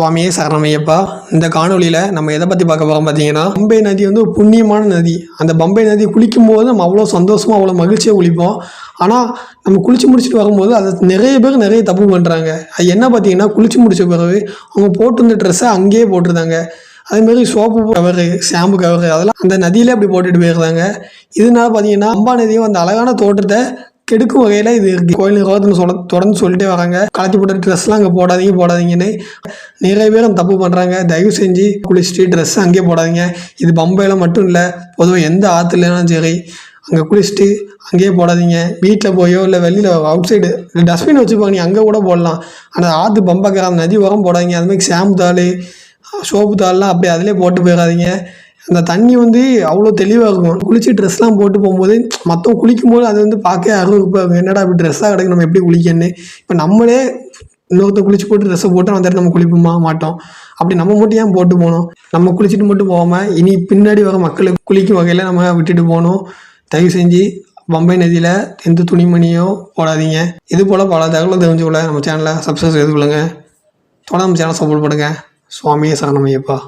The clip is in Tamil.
சுவாமியே சரணமையப்பா. இந்த காணொலியில் நம்ம எதை பற்றி பார்க்க போகிறோம் பார்த்தீங்கன்னா பம்பை நதி வந்து ஒரு புண்ணியமான நதி. அந்த பம்பை நதி குளிக்கும் போது நம்ம அவ்வளோ சந்தோஷமாக அவ்வளோ மகிழ்ச்சியாக குளிப்போம். ஆனால் நம்ம குளிச்சு முடிச்சுட்டு வரும்போது அதை நிறைய பேர் நிறைய தப்பு பண்ணுறாங்க அது என்ன பார்த்தீங்கன்னா குளிச்சு முடிச்ச பிறகு அவங்க போட்டிருந்த ட்ரெஸ்ஸை அங்கேயே போட்டிருந்தாங்க. அதேமாதிரி சோப்பு கவரு ஷாம்பு கவரு அதெல்லாம் அந்த நதியிலே அப்படி போட்டுட்டு போயிருந்தாங்க. இதனால பார்த்தீங்கன்னா அம்பா நதியும் அந்த அழகான தோட்டத்தை கெடுக்கும் வகையில் இது கோயில் நிர்வாகத்தில் சொல்ல தொடர்ந்து சொல்லிட்டே வராங்க. கலத்தி போட்ட ட்ரெஸ்லாம் அங்கே போடாதீங்க போடாதீங்கன்னு நிறைய பேர் அந்த தப்பு பண்ணுறாங்க தயவு செஞ்சு குளிச்சுட்டு ட்ரெஸ் அங்கேயே போடாதீங்க. இது பம்பையில் மட்டும் இல்லை பொதுவாக எந்த ஆற்றுலனாலும் சரி அங்கே குளிச்சுட்டு அங்கேயே போடாதீங்க. வீட்டில் போயோ இல்லை வெளியில் அவுட் சைடு டஸ்ட்பின் வச்சுப்பாங்க நீ அங்கே கூட போடலாம். ஆனால் ஆற்று பம்பக்கிற அந்த நதி உரம் போடாதீங்க. அதுமாதிரி ஷாம்பு தாள் சோப்பு தாள்லாம் அப்படியே அதிலே போட்டு போயிடாதீங்க அந்த தண்ணி வந்து அவ்வளோ தெளிவாக இருக்கும் குளிச்சு ட்ரெஸ்லாம் போட்டு போகும்போது மற்றவங்க குளிக்கும்போது அது வந்து பார்க்க அருவருப்பாக இருக்கும். என்னடா இப்படி ட்ரெஸ்ஸாக கிடக்கு? நம்ம எப்படி குளிக்கன்னு இப்போ நம்மளே இன்னொருத்த குளிச்சு போட்டு ட்ரெஸ்ஸை போட்டு அந்த இடத்துல நம்ம குளிப்போமா? மாட்டோம். அப்படி நம்ம மட்டும் ஏன் போட்டு போகணும்? நம்ம குளிச்சுட்டு மட்டும் போகாமல் இனி பின்னாடி வர மக்களுக்கு குளிக்கும் வகையில் நம்ம விட்டுட்டு போகணும். தயவு செஞ்சு பம்பை நதியில் எந்த துணிமணியோ போடாதீங்க. இது போல் பல தகவலை தெரிஞ்சுக்கொள்ள நம்ம சேனலை சப்ஸ்கிரைப் செய்து கொள்ளுங்கள் தொடர்ந்து நம்ம சேனல் சப்போர்ட் பண்ணுங்கள் சுவாமியே சரணமையப்பா.